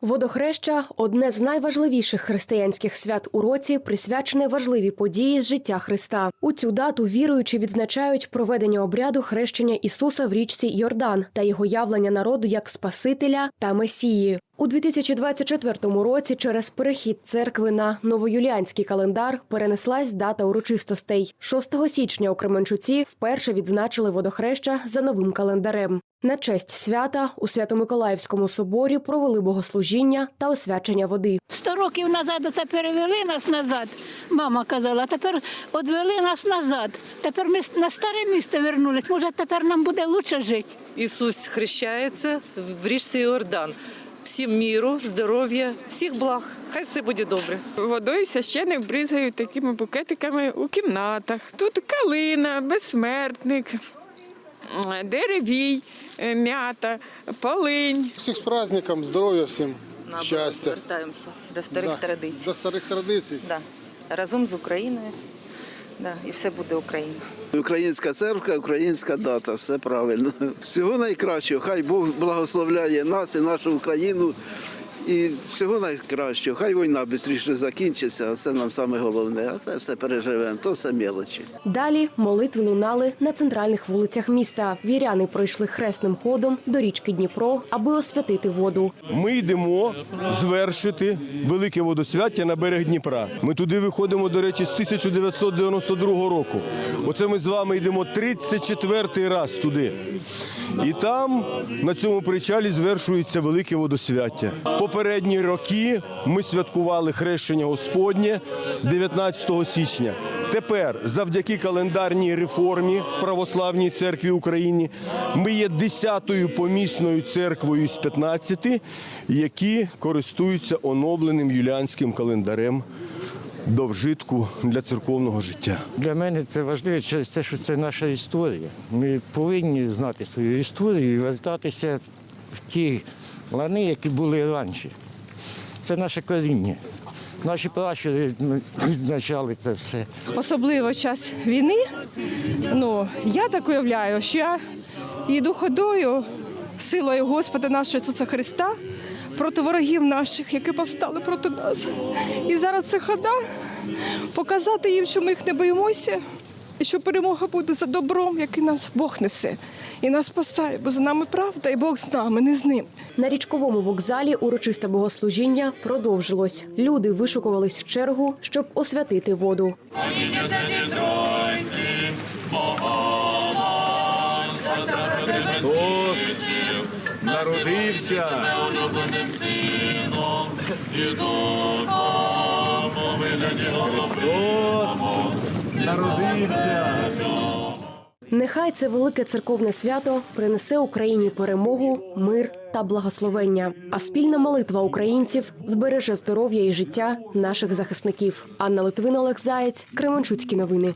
Водохреща одне з найважливіших християнських свят у році, присвячене важливі події з життя Христа. У цю дату віруючі відзначають проведення обряду хрещення Ісуса в річці Йордан та його явлення народу як Спасителя та Месії. У 2024 році через перехід церкви на новоюліанський календар перенеслась дата урочистостей. 6 січня у Кременчуці вперше відзначили водохреща за новим календарем. На честь свята у Свято-Миколаївському соборі провели богослужіння та освячення води. Сто років назад оце перевели нас назад. Мама казала, тепер одвели нас назад. Тепер ми на старе місце вернулись. Може, тепер нам буде краще жити. Ісус хрещається в річці Іордан. Всім міру, здоров'я, всіх благ. Хай все буде добре. Водою священик бризгають такими букетиками у кімнатах. Тут калина, безсмертник, деревій, е, м'ята, полинь. Всіх з праздником, здоров'я всім, щастя. Вертаємося до старих Да, традицій. До старих традицій. Да. Разом з Україною. Да. І все буде Україна. Українська церква, українська дата, все правильно. Всього найкращого. Хай Бог благословляє нас і нашу Україну. І всього найкращого. Хай війна швидше закінчиться, а це нам саме головне. А це все переживемо, то все мелочі. Далі молитви лунали на центральних вулицях міста. Віряни пройшли хресним ходом до річки Дніпро, аби освятити воду. Ми йдемо звершити велике водосвяття на берег Дніпра. Ми туди виходимо, до речі, з 1992 року. Оце ми з вами йдемо 34-й раз туди. І там на цьому причалі звершується велике водосвяття. Попередні роки ми святкували хрещення Господнє 19 січня. Тепер, завдяки календарній реформі в Православній церкві України, ми є 10-ю помісною церквою з 15, які користуються оновленим юліанським календарем до вжитку для церковного життя. Для мене це важливо через те, що це наша історія. Ми повинні знати свою історію і вертатися в ті лани, які були раніше. Це наше коріння. Наші пращури відзначали це все. особливо в час війни. Ну, я так уявляю, що я йду ходою силою Господа нашого Ісуса Христа проти ворогів наших, які повстали проти нас. І зараз це хода показати їм, що ми їх не боїмося, і що перемога буде за добром, який нас Бог несе. І нас спасає, бо за нами правда, і Бог з нами, не з ним. На річковому вокзалі урочисте богослужіння продовжилось. Люди вишукувались в чергу, щоб освятити воду. Христос народився. Христос народився. Нехай це велике церковне свято принесе Україні перемогу, мир та благословення. А спільна молитва українців збереже здоров'я і життя наших захисників. Анна Литвин, Олег Заєць, Кременчуцькі новини.